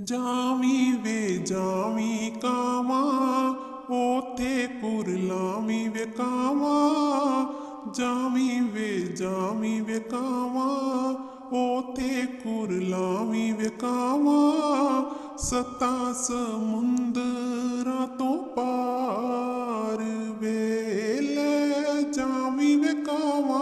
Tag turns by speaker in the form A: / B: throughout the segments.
A: ਜਾਵੀਂ ਵੇ ਜਾਵੀਂ ਕਾਵਾਂ ਉਥੇ ਕੁਰਲਾਵੀਂ ਵੇ ਕਾਵਾਂ ਜਾਵੀਂ ਵੇ ਜਾਵੀਂ ਵੇ ਕਾਵਾਂ ਉਥੇ ਕੁਰਲਾਵੀਂ ਵੇ ਕਾਵਾਂ ਸਤਾ ਸਮੁੰਦਰਾਂ ਤੋਂ ਪਾਰ ਵੇਲੇ ਜਾਵੀਂ ਵੇ ਕਾਵਾਂ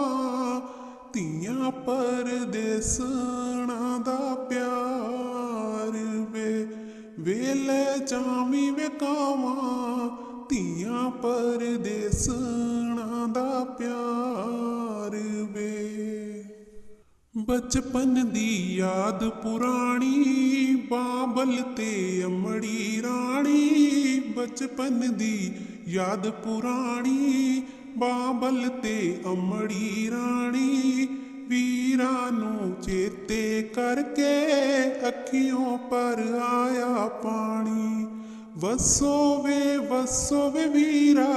A: ਵੇਲੇ ਜਾਵੀਂ ਵੇ ਕਾਵਾਂ ਧੀਆਂ ਪਰਦੇਸਣਾ ਦਾ ਪਿਆਰ ਵੇ। ਬਚਪਨ ਦੀ ਯਾਦ ਪੁਰਾਣੀ, ਬਾਬਲ ਤੇ ਅਮੜੀ ਰਾਣੀ। ਬਚਪਨ ਦੀ ਯਾਦ ਪੁਰਾਣੀ, ਬਾਬਲ ਤੇ ਅਮੜੀ ਰਾਣੀ। ਵੀਰਾਂ ਨੂੰ ਚੇਤੇ ਕਰਕੇ ਅੱਖੀਆਂ ਪਰ ਆਇਆ ਪਾਣੀ। ਵਸੋ ਵੇ ਵਸੋ ਵੇ ਵੀਰਾ,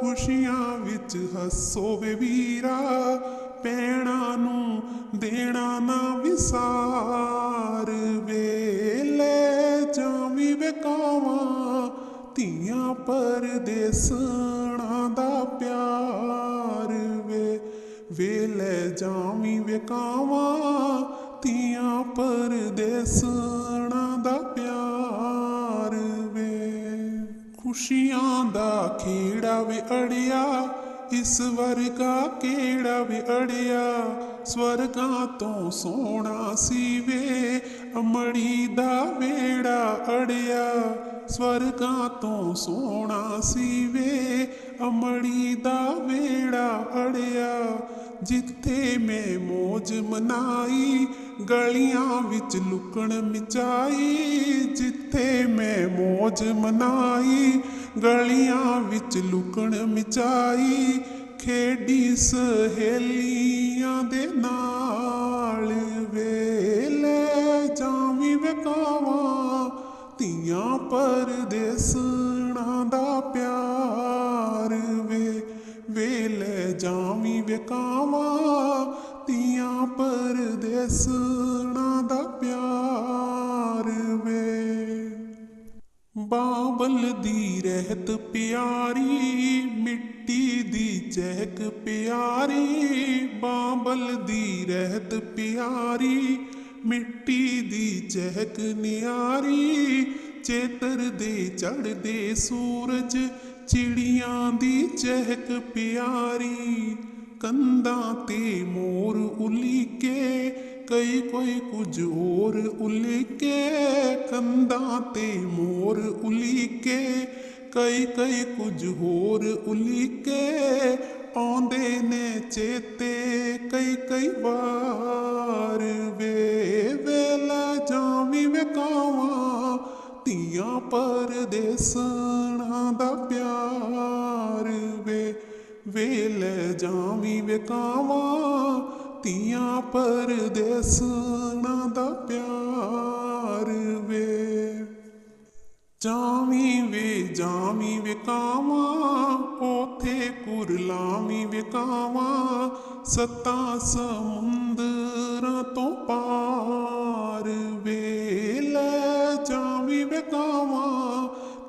A: ਖੁਸ਼ੀਆਂ ਵਿੱਚ ਹੱਸੋ ਵੇ ਵੀਰਾ, ਪੈਣਾ ਨੂੰ ਦੇਣਾ ਨਾ ਵਿਸਾਰ। ਵੇਲੇ ਜਾਵੀਂ ਵੇ ਕਾਵਾਂ ਧੀਆਂ ਪਰਦੇਸਣਾ ਦਾ ਪਿਆਰ। ਵੇਲੇ ਜਾਵੀਂ ਵੇ ਕਾਵਾਂ ਧੀਆਂ ਪਰਦੇਸਣਾ ਦਾ ਪਿਆਰ ਵੇ। ਖੁਸ਼ੀਆਂ ਦਾ ਖੇੜਾ ਵੇ ਅੜਿਆ, ਇਸ ਵਰਗਾ ਕਿਹੜਾ ਵੇ ਅੜਿਆ? ਸਵਰਗਾਂ ਤੋਂ ਸੋਹਣਾ ਸੀ ਵੇ, ਅਮੜੀ ਦਾ ਵੇੜਾ ਅੜਿਆ। ਸਵਰਗਾਂ ਤੋਂ ਸੋਹਣਾ ਸੀ ਵੇ, ਅਮੜੀ ਦਾ ਵੇੜਾ ਅੜਿਆ। ਜਿੱਥੇ ਮੈਂ ਮੋਜ ਮਨਾਈ, ਗਲੀਆਂ ਵਿੱਚ ਲੁਕਣ ਮਚਾਈ, ਜਿੱਥੇ ਮੈਂ ਮੋਜ ਮਨਾਈ, ਗਲੀਆਂ ਵਿੱਚ ਲੁਕਣ ਮਚਾਈ, ਖੇਡੀ ਸਹੇਲੀਆਂ ਦੇ ਨਾਲ ਵੇਲੇ ਜਾਵੀਂ ਵੇਕਾਵਾਂ ਧੀਆਂ ਪਰਦੇਸਣਾ ਦਾ ਪਿਆਰ। ਜਾਵੀਂ ਵੇਕਾਵਾਂ ਧੀਆਂ ਪਰਦੇਸਣਾ ਦਾ ਪਿਆਰ ਵੇ। ਬਾਬਲ ਦੀ ਰਹਿਤ ਪਿਆਰੀ, ਮਿੱਟੀ ਦੀ ਚਹਿਕ ਪਿਆਰੀ ਬਾਬਲ ਦੀ ਰਹਿਤ ਪਿਆਰੀ, ਮਿੱਟੀ ਦੀ ਚਹਿਕ ਨਿਆਰੀ, ਚੇਤਰ ਦੇ ਚੜਦੇ ਸੂਰਜ ਚਿੜੀਆਂ ਦੀ ਚਹਿਕ ਪਿਆਰੀ, ਕੰਧਾਂ ਤੇ ਮੋਰ ਉਲੀਕੇ, ਕਈ ਕੋਈ ਕੁਝ ਹੋਰ ਉਲੀਕੇ, ਕੰਧਾਂ ਤੇ ਮੋਰ ਉਲੀਕੇ, ਕਈ ਕਈ ਕੁਝ ਹੋਰ ਉਲੀਕੇ, ਆਉਂਦੇ ਨੇ ਚੇਤੇ ਕਈ ਕਈ ਵਾਰ। ਧੀਆਂ ਪਰਦੇਸਣਾ ਦਾ ਪਿਆਰ ਵੇ, ਵੇਲ ਜਾਵੀਂ ਵੇਕਾਵਾਂ ਧੀਆਂ ਪਰਦੇਸਣਾ ਦਾ ਪਿਆਰ ਵੇ। ਜਾਵੀਂ ਵੇ, ਜਾਵੀਂ ਵੇਕਾਵਾਂ ਉਥੇ ਕੁਰਲਾਵੀਂ ਵੇਕਾਵਾਂ ਸੱਤਾ ਸਮੁੰਦਰਾਂ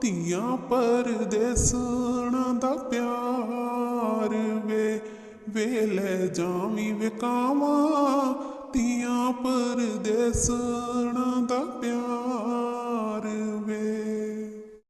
A: ਧੀਆਂ ਪਰਦੇਸਣਾ ਦਾ ਪਿਆਰ ਵੇ ਵੇਲੇ ਜਾਵੀ ਵਿਕਾਵਾ ਧੀਆਂ ਪਰਦੇਸਣਾ ਦਾ ਪਿਆਰ ਵੇ।